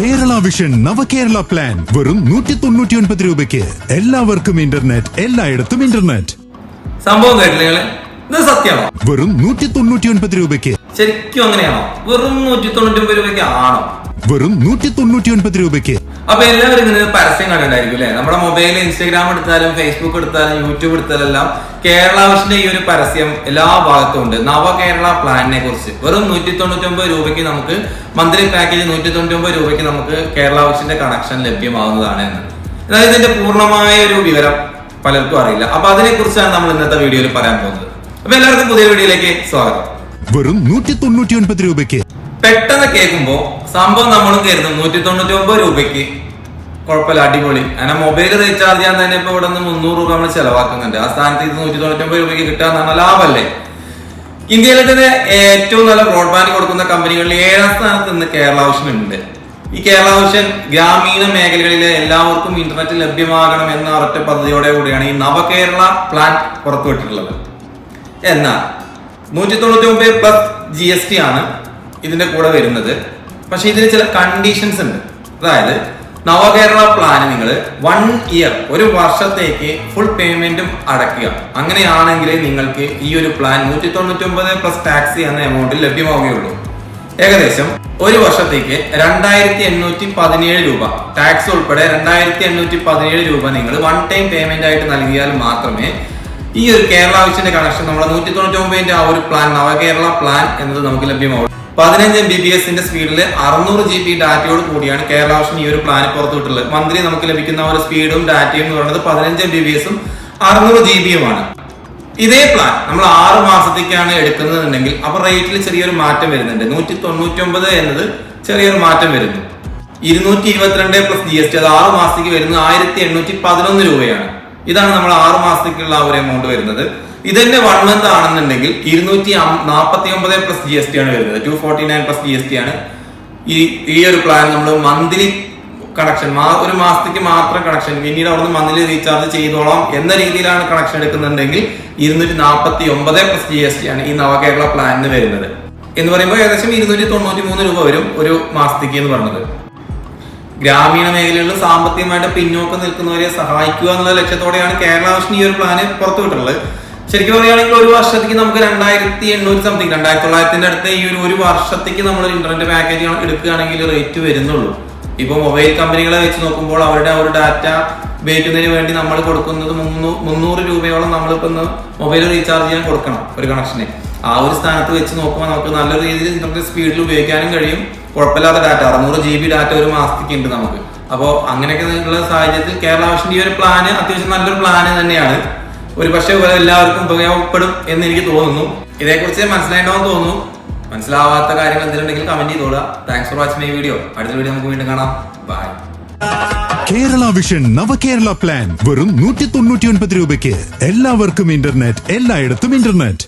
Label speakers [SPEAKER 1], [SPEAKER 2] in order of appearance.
[SPEAKER 1] Kerala vision നവകേരള plan. വെറും നൂറ്റി തൊണ്ണൂറ്റി ഒൻപത് രൂപയ്ക്ക് എല്ലാവർക്കും ഇന്റർനെറ്റ് എല്ലായിടത്തും ഇന്റർനെറ്റ്
[SPEAKER 2] സംഭവം കേട്ടില്ല നിങ്ങൾ? ഇത് സത്യമാണോ?
[SPEAKER 1] വെറും നൂറ്റി തൊണ്ണൂറ്റി ഒൻപത് രൂപയ്ക്ക്.
[SPEAKER 2] ശരിക്കും അങ്ങനെയാണോ? വെറും നൂറ്റി തൊണ്ണൂറ്റി ഒൻപത് രൂപയ്ക്ക് ആണോ?
[SPEAKER 1] വെറും നൂറ്റി തൊണ്ണൂറ്റി ഒൻപത് രൂപയ്ക്ക്.
[SPEAKER 2] അപ്പൊ എല്ലാവരും ഇങ്ങനെ പരസ്യം കണ്ടിട്ടുണ്ടായിരിക്കും അല്ലെ? നമ്മുടെ മൊബൈൽ ഇൻസ്റ്റാഗ്രാം എടുത്താലും ഫേസ്ബുക്ക് എടുത്താലും യൂട്യൂബ് എടുത്താലും എല്ലാം കേരള വിഷന്റെ ഈ ഒരു പരസ്യം എല്ലാ ഭാഗത്തും ഉണ്ട്. നവകേരള പ്ലാനിനെ കുറിച്ച്. വെറും നൂറ്റി തൊണ്ണൂറ്റി ഒമ്പത് രൂപയ്ക്ക് നമുക്ക് മന്ത്ലി പാക്കേജ് നൂറ്റി തൊണ്ണൂറ്റി ഒമ്പത് രൂപയ്ക്ക് നമുക്ക് കേരള വിഷന്റെ കണക്ഷൻ ലഭ്യമാവുന്നതാണ് എന്ന്. എന്നാൽ ഇതിന്റെ പൂർണമായ ഒരു വിവരം പലർക്കും അറിയില്ല. അപ്പൊ അതിനെ കുറിച്ചാണ് നമ്മൾ ഇന്നത്തെ വീഡിയോയിൽ പറയാൻ പോകുന്നത്. അപ്പൊ എല്ലാവർക്കും പുതിയ വീഡിയോയിലേക്ക് സ്വാഗതം.
[SPEAKER 1] വെറും നൂറ്റി തൊണ്ണൂറ്റി ഒൻപത് രൂപയ്ക്ക്.
[SPEAKER 2] പെട്ടെന്ന് കേൾക്കുമ്പോ സംഭവം നമ്മളും കരുതും. നൂറ്റി തൊണ്ണൂറ്റി ഒമ്പത് രൂപയ്ക്ക്. കുഴപ്പമില്ല അടിപൊളി. അങ്ങനെ മൊബൈൽ റീചാർജ് ചെയ്യാൻ തന്നെ ഇപ്പൊ ഇവിടെ നിന്ന് മുന്നൂറ് രൂപ നമ്മൾ ചെലവാക്കുന്നുണ്ട്. ആ സ്ഥാനത്ത് ഇത് നൂറ്റി തൊണ്ണൂറ്റി ഒമ്പത് രൂപയ്ക്ക് കിട്ടാന്ന് പറഞ്ഞാൽ ലാഭമല്ലേ? ഇന്ത്യയിലെ തന്നെ ഏറ്റവും നല്ല ബ്രോഡ്ബാൻഡ് കൊടുക്കുന്ന കമ്പനികളിൽ ഏഴാം സ്ഥാനത്ത് നിന്ന് കേരള ഉണ്ട്. ഈ കേരള വിഷൻ ഗ്രാമീണ മേഖലകളിലെ എല്ലാവർക്കും ഇന്റർനെറ്റ് ലഭ്യമാകണം എന്ന ഒരൊറ്റ പദ്ധതിയോടെ കൂടിയാണ് ഈ നവകേരള പ്ലാൻ പുറത്തുവിട്ടിട്ടുള്ളത് എന്നാൽ നൂറ്റി തൊണ്ണൂറ്റി ഒമ്പത് പ്ലസ് ജി എസ് ടി ആണ് ഇതിന്റെ കൂടെ വരുന്നത്. പക്ഷെ ഇതിന് ചില കണ്ടീഷൻസ് ഉണ്ട്. അതായത് നവകേരള പ്ലാൻ നിങ്ങൾ വൺ ഇയർ ഒരു വർഷത്തേക്ക് ഫുൾ പേയ്മെന്റും അടയ്ക്കുക. അങ്ങനെയാണെങ്കിൽ നിങ്ങൾക്ക് ഈ ഒരു പ്ലാൻ നൂറ്റി തൊണ്ണൂറ്റി ഒമ്പത് പ്ലസ് ടാക്സ് എന്ന എമൗണ്ടിൽ ലഭ്യമാവുകയുള്ളൂ. ഏകദേശം ഒരു വർഷത്തേക്ക് രണ്ടായിരത്തി എണ്ണൂറ്റി പതിനേഴ് രൂപ ടാക്സ് ഉൾപ്പെടെ രണ്ടായിരത്തി എണ്ണൂറ്റി പതിനേഴ് രൂപ നിങ്ങൾ വൺ ടൈം പേയ്മെന്റ് ആയിട്ട് നൽകിയാൽ മാത്രമേ ഈ ഒരു കേരള ആവശ്യത്തിന്റെ കണക്ഷൻ നമ്മുടെ നൂറ്റി തൊണ്ണൂറ്റി ഒമ്പതിന്റെ ആ ഒരു പ്ലാൻ നവകേരള പ്ലാൻ എന്നത് നമുക്ക് ലഭ്യമാവും പതിനഞ്ച് എം ബി ബി എസിന്റെ സ്പീഡിൽ അറുന്നൂറ് ജി ബി ഡാറ്റയോട് കൂടിയാണ് കേരള ഓഷൻ ഈ ഒരു പ്ലാൻ പുറത്തുവിട്ടുള്ളത് മന്ത്രി നമുക്ക് ലഭിക്കുന്ന ഒരു സ്പീഡും ഡാറ്റയും എന്ന് പറയുന്നത് പതിനഞ്ച് എം ബി ബി എസും അറുന്നൂറ് ജി ബിയുമാണ് ഇതേ പ്ലാൻ നമ്മൾ ആറ് മാസത്തേക്കാണ് എടുക്കുന്നതെന്നുണ്ടെങ്കിൽ അപ്പൊ റേറ്റിൽ ചെറിയൊരു മാറ്റം വരുന്നുണ്ട്. നൂറ്റി തൊണ്ണൂറ്റി ഒമ്പത് എന്നത് ചെറിയൊരു മാറ്റം വരുന്നു. ഇരുന്നൂറ്റി ഇരുപത്തിരണ്ട് പ്ലസ് ജി എസ് ടി അത് ആറ് മാസത്തേക്ക് വരുന്നത് ആയിരത്തി എണ്ണൂറ്റി പതിനൊന്ന് രൂപയാണ്. ഇതാണ് നമ്മൾ ആറ് മാസത്തേക്കുള്ള ഒരു എമൗണ്ട് വരുന്നത്. ഇതന്നെ വൺ മന്ത് ആണെന്നുണ്ടെങ്കിൽ ഇരുന്നൂറ്റി നാൽപ്പത്തി ഒമ്പത് പ്ലസ് ജി എസ് ടി ആണ് വരുന്നത്. Two forty nine plus G S T ആണ്. ഈ ഈ ഒരു പ്ലാൻ നമ്മൾ മന്ത്ലി കണക്ഷൻ ഒരു മാസത്തേക്ക് മാത്രം കണക്ഷൻ പിന്നീട് അവിടുന്ന് മന്ത്ലി റീചാർജ് ചെയ്തോളാം എന്ന രീതിയിലാണ് കണക്ഷൻ എടുക്കുന്നുണ്ടെങ്കിൽ ഇരുന്നൂറ്റി നാൽപ്പത്തി ഒമ്പത് പ്ലസ് ജി എസ് ടി ആണ് ഈ നവകേരള പ്ലാനിന് വരുന്നത്. എന്ന് പറയുമ്പോൾ ഏകദേശം ഇരുന്നൂറ്റി തൊണ്ണൂറ്റി മൂന്ന് രൂപ വരും ഒരു മാസത്തേക്ക് എന്ന് പറഞ്ഞത് ഗ്രാമീണ മേഖലകളിൽ സാമ്പത്തികമായിട്ട് പിന്നോക്കം നിൽക്കുന്നവരെ സഹായിക്കുക എന്നുള്ള ലക്ഷ്യത്തോടെയാണ് കേരള വിഷൻ ഈ ഒരു പ്ലാന് പുറത്തുവിട്ടുള്ളത് ശരിക്കും പറയുകയാണെങ്കിൽ ഒരു വർഷത്തേക്ക് നമുക്ക് രണ്ടായിരത്തി എണ്ണൂറ്റി സംതിങ് രണ്ടായിരത്തി തൊള്ളായിരത്തിന്റെ അടുത്ത് ഈ ഒരു ഒരു വർഷത്തേക്ക് നമ്മൾ ഇന്റർനെറ്റ് പാക്കേജ് എടുക്കുകയാണെങ്കിൽ റേറ്റ് വരുന്നുള്ളൂ. ഇപ്പൊ മൊബൈൽ കമ്പനികളെ വെച്ച് നോക്കുമ്പോൾ അവരുടെ ഒരു ഡാറ്റ ഉപയോഗിക്കുന്നതിന് വേണ്ടി നമ്മൾ കൊടുക്കുന്നത് മുന്നൂ- മുന്നൂറ് രൂപയോളം നമ്മളിപ്പോ മൊബൈൽ റീചാർജ് ചെയ്യാൻ കൊടുക്കണം ഒരു കണക്ഷന് ആ ഒരു സ്ഥാനത്ത് വെച്ച് നോക്കുമ്പോൾ നമുക്ക് നല്ല രീതിയിൽ ഇന്റർനെറ്റ് സ്പീഡിൽ ഉപയോഗിക്കാനും കഴിയും. കുഴപ്പമില്ലാത്ത ഡാറ്റ അറുന്നൂറ് ജി ബി ഡാറ്റ ഒരു മാസത്തേക്ക് ഉണ്ട് നമുക്ക്. അപ്പോൾ അങ്ങനെയൊക്കെ ഉള്ള സാഹചര്യത്തിൽ കേരള ആവശ്യത്തിന്റെ ഈ ഒരു പ്ലാന് അത്യാവശ്യം നല്ലൊരു പ്ലാന് തന്നെയാണ്. ഒരു പക്ഷേ എല്ലാവർക്കും ഉപയോഗപ്പെടും എന്ന് എനിക്ക് തോന്നുന്നു. ഇതേക്കുറിച്ച് എന്ന് തോന്നുന്നു. മനസ്സിലാവാത്ത കാര്യങ്ങൾ എന്തെങ്കിലും comment ചെയ്തോളുക. Thanks for watching my video അടുത്ത വീഡിയോ നമുക്ക് വീണ്ടും കാണാം. Bye
[SPEAKER 1] Kerala vision Navakerala plan വെറും നൂറ്റി തൊണ്ണൂറ്റി ഒൻപത് രൂപയ്ക്ക്. എല്ലാവർക്കും ഇന്റർനെറ്റ് എല്ലായിടത്തും ഇന്റർനെറ്റ്